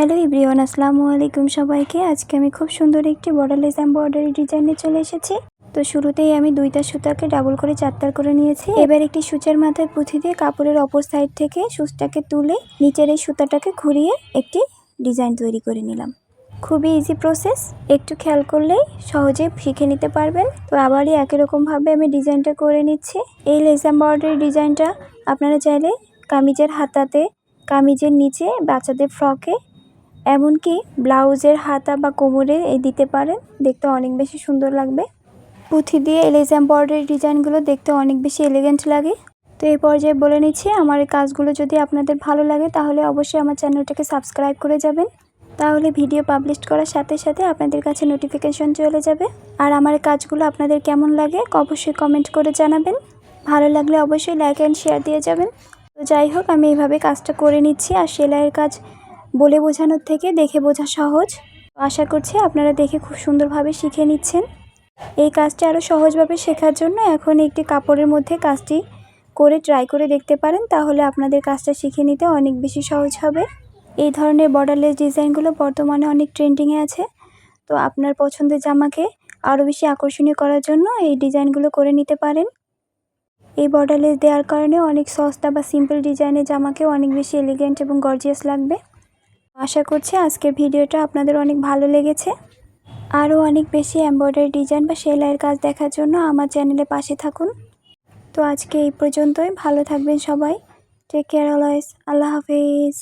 Hello ইব্রিয়ান আসসালামু আলাইকুম সবাইকে। আজকে আমি খুব সুন্দর একটি বর্ডারলেস এমব্রয়ডারি ডিজাইনে চলে এসেছি। তো শুরুতেই আমি দুইটা সুতাকে ডাবল করে চারতার করে নিয়েছি। এবার একটি সূচের মাথায় পুঁথি দিয়ে কাপড়ের অপর সাইড থেকে সুচটাকে তুলে নিচের এই সুতাটাকে ঘুরিয়ে একটি ডিজাইন তৈরি করে নিলাম। খুবই ইজি প্রসেস একটু খেয়াল করলেই সহজে শিখে নিতে পারবেন। তো আবারই একই রকমভাবে আমি ডিজাইনটা করে নিচ্ছি। এই লেস এমব্রয়ডারি ডিজাইনটা আপনারা চাইলে কামিজের হাতাতে, কামিজের নিচে, বাচ্চাদের ফ্রকে এমনকি ব্লাউজের হাতা বা কোমরে এই দিতে পারেন, দেখতে অনেক বেশি সুন্দর লাগবে। পুঁথি দিয়ে লেস এমব্রয়ডারি ডিজাইনগুলো দেখতে অনেক বেশি এলিগেন্ট লাগে। তো এই পর্যায়ে বলে নিচ্ছি, আমার এই কাজগুলো যদি আপনাদের ভালো লাগে, তাহলে অবশ্যই আমার চ্যানেলটাকে সাবস্ক্রাইব করে যাবেন। তাহলে ভিডিও পাবলিশ করার সাথে সাথে আপনাদের কাছে নোটিফিকেশন চলে যাবে। আর আমার কাজগুলো আপনাদের কেমন লাগে, অবশ্যই কমেন্ট করে জানাবেন। ভালো লাগলে অবশ্যই লাইক অ্যান্ড শেয়ার দিয়ে যাবেন। তো যাই হোক, আমি এইভাবে কাজটা করে নিচ্ছি, আর সেলাইয়ের কাজ বলে বোঝানোর থেকে দেখে বোঝা সহজ। আশা করছি আপনারা দেখে খুব সুন্দরভাবে শিখে নিচ্ছেন। এই কাজটি আরও সহজভাবে শেখার জন্য এখন একটি কাপড়ের মধ্যে কাজটি করে ট্রাই করে দেখতে পারেন, তাহলে আপনাদের কাজটা শিখে নিতে অনেক বেশি সহজ হবে। এই ধরনের বর্ডারলেস ডিজাইনগুলো বর্তমানে অনেক ট্রেন্ডিংয়ে আছে। তো আপনার পছন্দের জামাকে আরও বেশি আকর্ষণীয় করার জন্য এই ডিজাইনগুলো করে নিতে পারেন। এই বর্ডারলেস দেওয়ার কারণে অনেক সস্তা বা সিম্পল ডিজাইনের জামাকেও অনেক বেশি এলিগেন্ট এবং গর্জিয়াস লাগবে। আশা করছি আজকের ভিডিওটা আপনাদের অনেক ভালো লেগেছে। আরও অনেক বেশি এমব্রয়ডারি ডিজাইন বা সেলাইয়ের কাজ দেখার জন্য আমার চ্যানেলে পাশে থাকুন। তো আজকে এই পর্যন্তই, ভালো থাকবেন সবাই। টেক কেয়ার অলওয়েজ আল্লাহ হাফিজ।